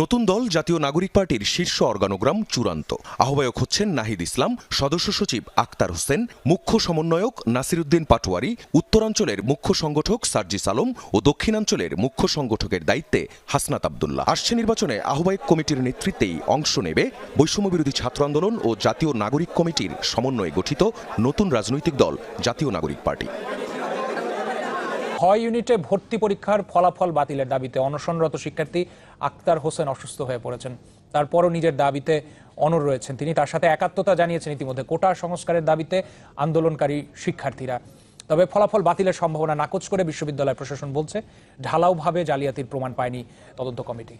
নতুন দল জাতীয় নাগরিক পার্টির শীর্ষ অর্গানোগ্রাম চূড়ান্ত। আহ্বায়ক হচ্ছেন নাহিদ ইসলাম, সদস্য সচিব আক্তার হোসেন, মুখ্য সমন্বয়ক নাসিরুদ্দিন পাটোয়ারি, উত্তরাঞ্চলের মুখ্য সংগঠক সার্জিস আলম ও দক্ষিণাঞ্চলের মুখ্য সংগঠকের দায়িত্বে হাসনাত আবদুল্লাহ। আসছে নির্বাচনে আহ্বায়ক কমিটির নেতৃত্বেই অংশ নেবে বৈষম্যবিরোধী ছাত্র আন্দোলন ও জাতীয় নাগরিক কমিটির সমন্বয়ে গঠিত নতুন রাজনৈতিক দল জাতীয় নাগরিক পার্টি। হয় ইউনিটে ভর্তি পরীক্ষার ফলাফল বাতিলের দাবিতে অনশনরত শিক্ষার্থী আক্তার হোসেন অসুস্থ হয়ে পড়েছেন। তারপরও নিজের দাবিতে অনর রয়েছেন তিনি। তার সাথে একাত্মতা জানিয়েছেন ইতিমধ্যে। কোটা সংস্কারের দাবিতে আন্দোলনকারী শিক্ষার্থীরা। তবে ফলাফল বাতিলের সম্ভাবনা নাকচ করে বিশ্ববিদ্যালয় প্রশাসন বলছে, ঢালাওভাবে জালিয়াতির প্রমাণ পায়নি তদন্ত কমিটি।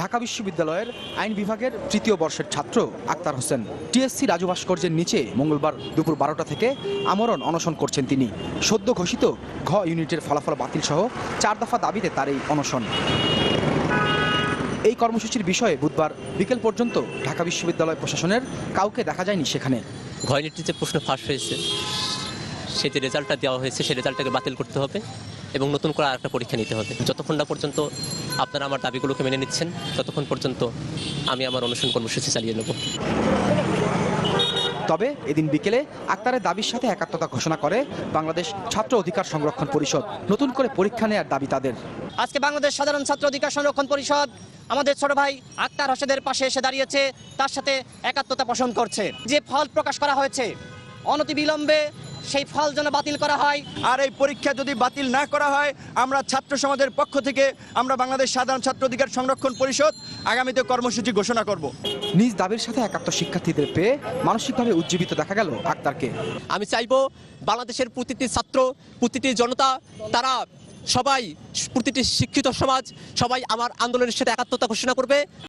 ঢাকা বিশ্ববিদ্যালয়ের আইন বিভাগের তৃতীয় বর্ষের ছাত্র আক্তার হোসেন। টিএসসি রাজু ভাস্কর্যের নিচে মঙ্গলবার দুপুর বারোটা থেকে আমরণ অনশন করছেন তিনি। সদ্য ঘোষিত ঘ ইউনিটের ফলাফল বাতিল সহ চার দফা দাবিতে তার এই অনশন। এই কর্মসূচির বিষয়ে বুধবার বিকেল পর্যন্ত ঢাকা বিশ্ববিদ্যালয় প্রশাসনের কাউকে দেখা যায়নি সেখানে। ঘয়নিটির যে প্রশ্ন ফাঁস হয়েছে। সে যে রেজাল্টটা দেওয়া হয়েছে সেই রেজাল্টটাকে বাতিল করতে হবে। এবং নতুন করে আরেকটা পরীক্ষা নিতে হবে। যতক্ষণ না পর্যন্ত আপনারা আমার দাবিগুলোকে মেনে নিচ্ছেন ততক্ষণ পর্যন্ত আমি আমার অনুসরণ কর্মসূচি চালিয়ে নেব। তবে এদিন বিকেলে আক্তারের দাবির সাথে একাত্মতা ঘোষণা করে বাংলাদেশ ছাত্র অধিকার সংরক্ষণ পরিষদ। নতুন করে পরীক্ষা নেয়ার দাবি তাদের। আজকে বাংলাদেশ সাধারণ ছাত্র অধিকার সংরক্ষণ পরিষদ আমাদের ছোট ভাই আক্তার হোসেনের পাশে এসে দাঁড়িয়েছে তার সাথে একাত্মতা পোষণ করছে। যে ফল প্রকাশ করা হয়েছে অনতিবিলম্বে সেই ফল যেন বাতিল করা হয়। আর এই পরীক্ষা যদি বাতিল না করা হয় আমরা ছাত্র সমাজের পক্ষ থেকে আমরা বাংলাদেশ সাধারণ ছাত্র অধিকার সংরক্ষণ পরিষদ আগামীতে কর্মসূচি ঘোষণা করব। নিজ দাবির সাথে একাত্ম শিক্ষার্থীদের পেয়ে মানসিকভাবে উজ্জীবিত দেখা গেল আক্তারকে। আমি চাইব বাংলাদেশের প্রতিটি ছাত্র প্রতিটি জনতা তারা সবাই প্রতিটি শিক্ষিত সমাজ সবাই আমার আন্দোলনের সাথে একাত্মতা ঘোষণা করবে।